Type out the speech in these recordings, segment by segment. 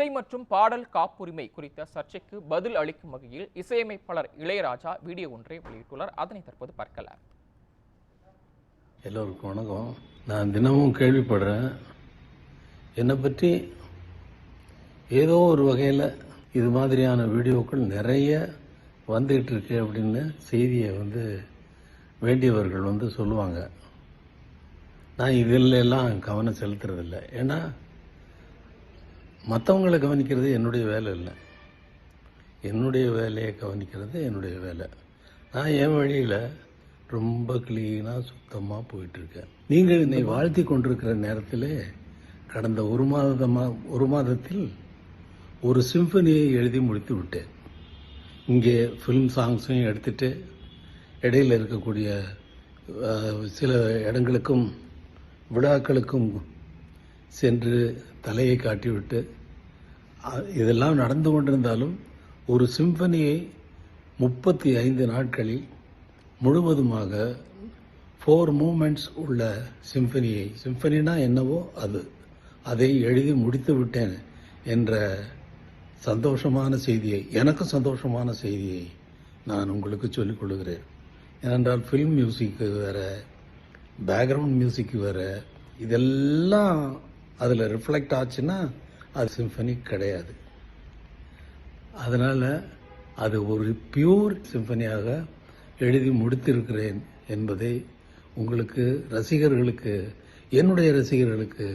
இசை மற்றும் பாடல் காப்புரிமை குறித்த சர்ச்சைக்கு பதில் அளிக்கும் வகையில் இசையமைப்பாளர் இளையராஜா வீடியோ ஒன்றை வெளியிட்டுள்ளார். அதனை தற்போது பார்க்கலாம். எல்லோருக்கும் வணக்கம். நான் தினமும் கேள்விப்படுறேன். என்னை பற்றி ஏதோ ஒரு வகையில் இது மாதிரியான வீடியோக்கள் நிறைய வந்துகிட்டு இருக்கு அப்படின்னு செய்தியை வந்து வேண்டியவர்கள் வந்து சொல்லுவாங்க. நான் இதில் எல்லாம் கவனம் செலுத்துறதில்ல. ஏன்னா மற்றவங்களை கவனிக்கிறது என்னுடைய வேலை இல்லை. என்னுடைய வேலையை கவனிக்கிறது என்னுடைய வேலை. நான் என் வழியில் ரொம்ப க்ளீனாக சுத்தமாக போயிட்டுருக்கேன். நீங்கள் என்னை வாழ்த்தி கொண்டிருக்கிற நேரத்தில் கடந்த ஒரு மாதமாக ஒரு மாதத்தில் ஒரு சிம்பனியை எழுதி முடித்து விட்டேன். இங்கே ஃபிலிம் சாங்ஸையும் எடுத்துகிட்டு இடையில் இருக்கக்கூடிய சில இடங்களுக்கும் விழாக்களுக்கும் சென்று தலையை காட்டிவிட்டு இதெல்லாம் நடந்து கொண்டிருந்தாலும் ஒரு சிம்பனியை முப்பத்தி ஐந்து நாட்களில் முழுவதுமாக ஃபோர் மூமெண்ட்ஸ் உள்ள சிம்பனியை சிம்பனினா என்னவோ அது அதை எழுதி முடித்து விட்டேன் என்ற சந்தோஷமான செய்தியை எனக்கு சந்தோஷமான செய்தியை நான் உங்களுக்கு சொல்லிக் கொள்கிறேன். ஏனென்றால் ஃபில்ம் மியூசிக்கு வேறு பேக்ரவுண்ட் மியூசிக் வேறு இதெல்லாம் அதில் ரிஃப்ளெக்ட் ஆச்சுன்னா அது சிம்பனி கிடையாது. அதனால் அது ஒரு பியூர் சிம்பனியாக எழுதி முடித்திருக்கிறேன் என்பதை உங்களுக்கு ரசிகர்களுக்கு என்னுடைய ரசிகர்களுக்கு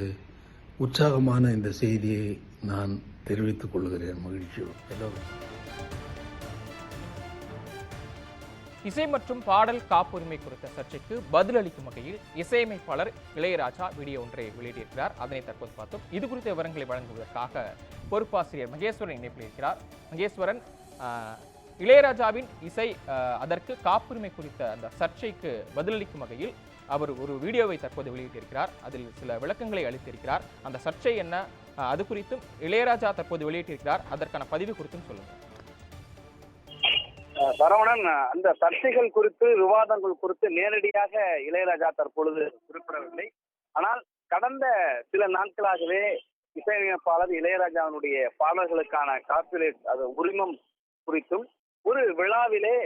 உற்சாகமான இந்த செய்தியை நான் தெரிவித்துக் கொள்கிறேன். மகிழ்ச்சியோடு எல்லோரும் இசை மற்றும் பாடல் காப்புரிமை குறித்த சர்ச்சைக்கு பதிலளிக்கும் வகையில் இசையமைப்பாளர் இளையராஜா வீடியோ ஒன்றை வெளியிட்டிருக்கிறார். அதனை தற்போது பார்த்தோம். இது குறித்த விவரங்களை வழங்குவதற்காக பொறுப்பாசிரியர் மகேஸ்வரன் இணைப்பில் இருக்கிறார். மகேஸ்வரன் இளையராஜாவின் இசை அதற்கு காப்புரிமை குறித்த அந்த சர்ச்சைக்கு பதிலளிக்கும் வகையில் அவர் ஒரு வீடியோவை தற்போது வெளியிட்டிருக்கிறார். அதில் சில விளக்கங்களை அளித்திருக்கிறார். அந்த சர்ச்சை என்ன? அது குறித்தும் இளையராஜா தற்போது வெளியிட்டிருக்கிறார். அதற்கான பதிவு குறித்தும் சொல்லுங்கள். சரவணன் அந்த சர்ச்சைகள் குறித்து விவாதங்கள் குறித்து நேரடியாக இளையராஜா தற்பொழுது குறிப்பிடவில்லை. ஆனால் கடந்த சில நாட்களாகவே இசையமைப்பாளர் இளையராஜாவினுடைய பாடல்களுக்கான காப்பிரைட் அது உரிமம் குறித்தும் ஒரு விழாவிலே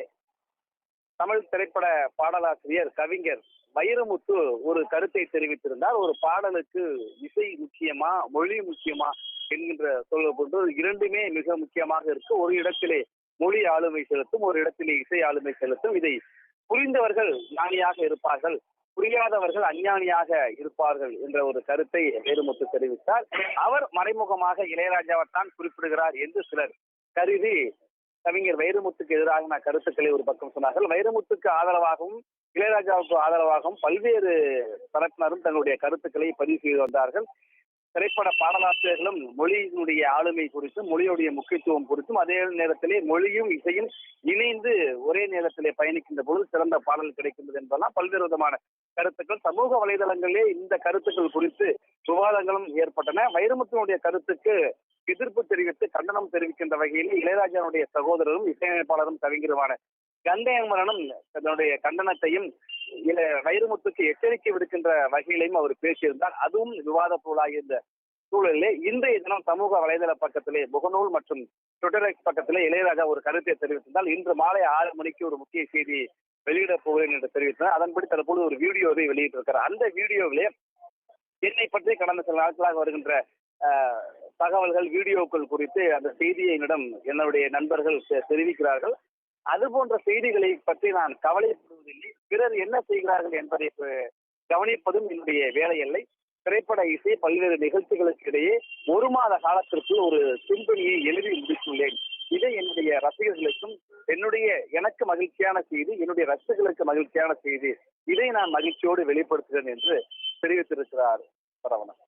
தமிழ் திரைப்பட பாடலாசிரியர் கவிஞர் வைரமுத்து ஒரு கருத்தை தெரிவித்திருந்தார். ஒரு பாடலுக்கு இசை முக்கியமா மொழி முக்கியமா என்கின்ற சொல்லப்பட்டு இரண்டுமே மிக முக்கியமாக இருக்கு. ஒரு இடத்திலே மொழி ஆளுமை செலுத்தும் ஒரு இடத்திலே இசை ஆளுமை செலுத்தும். இதை புரிந்தவர்கள் ஞானியாக இருப்பார்கள். புரியாதவர்கள் அஞ்ஞானியாக இருப்பார்கள் என்ற ஒரு கருத்தை வேலுமுத்து தெரிவித்தார். அவர் மறைமுகமாக இளையராஜாவைத்தான் குறிப்பிடுகிறார் என்று சிலர் கருதி கவிஞர் வைரமுத்துக்கு எதிராக கருத்துக்களை ஒரு பக்கம் சொன்னார்கள். வைரமுத்துக்கு ஆதரவாகவும் இளையராஜாவுக்கு ஆதரவாகவும் பல்வேறு தரப்பினரும் தங்களுடைய கருத்துக்களை பதிவு செய்து வந்தார்கள். திரைப்பட பாடலாசிரியர்களும் மொழியினுடைய ஆளுமை குறித்தும் மொழியுடைய முக்கியத்துவம் குறித்தும் அதே நேரத்திலே மொழியும் இசையும் இணைந்து ஒரே நேரத்திலே பயணிக்கின்ற பொழுது சிறந்த பாடல் கிடைக்கின்றது என்பதெல்லாம் பல்வேறு விதமான கருத்துக்கள். சமூக வலைதளங்களிலே இந்த கருத்துக்கள் குறித்து விவாதங்களும் ஏற்பட்டன. வைரமுத்தினுடைய கருத்துக்கு எதிர்ப்பு தெரிவித்து கண்டனம் தெரிவிக்கின்ற வகையில் இளையராஜனுடைய சகோதரரும் இசையமைப்பாளரும் கவிஞருமான கண்டையமரனும் தன்னுடைய கண்டனத்தையும் இல வைரமுத்துக்கு எச்சரிக்கை விடுக்கின்ற வகையிலையும் அவர் பேசியிருந்தார். அதுவும் விவாத பொருளாக இருந்த சூழலிலே இன்றைய தினம் சமூக வலைதள பக்கத்திலே முகநூல் மற்றும் ட்விட்டர் பக்கத்திலே இளையராஜா ஒரு கருத்தை தெரிவித்திருந்தால் இன்று மாலை ஆறு மணிக்கு ஒரு முக்கிய செய்தி வெளியிடப் போகிறேன் என்று தெரிவித்தார். அதன்படி தற்போது ஒரு வீடியோவை வெளியிட்டிருக்கிறார். அந்த வீடியோவிலே என்னை பற்றி கடந்த சில நாட்களாக வருகின்ற ஆஹ், தகவல்கள் வீடியோக்கள் குறித்து அந்த செய்தியை என்னிடம் என்னுடைய நண்பர்கள் தெ- தெரிவிக்கிறார்கள். அது போன்ற செய்திகளை பற்றி நான் கவலைப்படுவதில்லை. பிறர் என்ன செய்கிறார்கள் என்பதை கவனிப்பதும் என்னுடைய வேலை இல்லை திரைப்பட இசை பல்வேறு நிகழ்ச்சிகளுக்கு இடையே ஒரு மாத காலத்திற்குள் ஒரு சிம்பனியை எழுதி முடித்துள்ளேன். இதை என்னுடைய ரசிகர்களுக்கும் என்னுடைய எனக்கு மகிழ்ச்சியான செய்தி என்னுடைய ரசிகர்களுக்கு மகிழ்ச்சியான செய்தி இதை நான் மகிழ்ச்சியோடு வெளிப்படுத்துகிறேன் என்று தெரிவித்திருக்கிறார். சரவணன்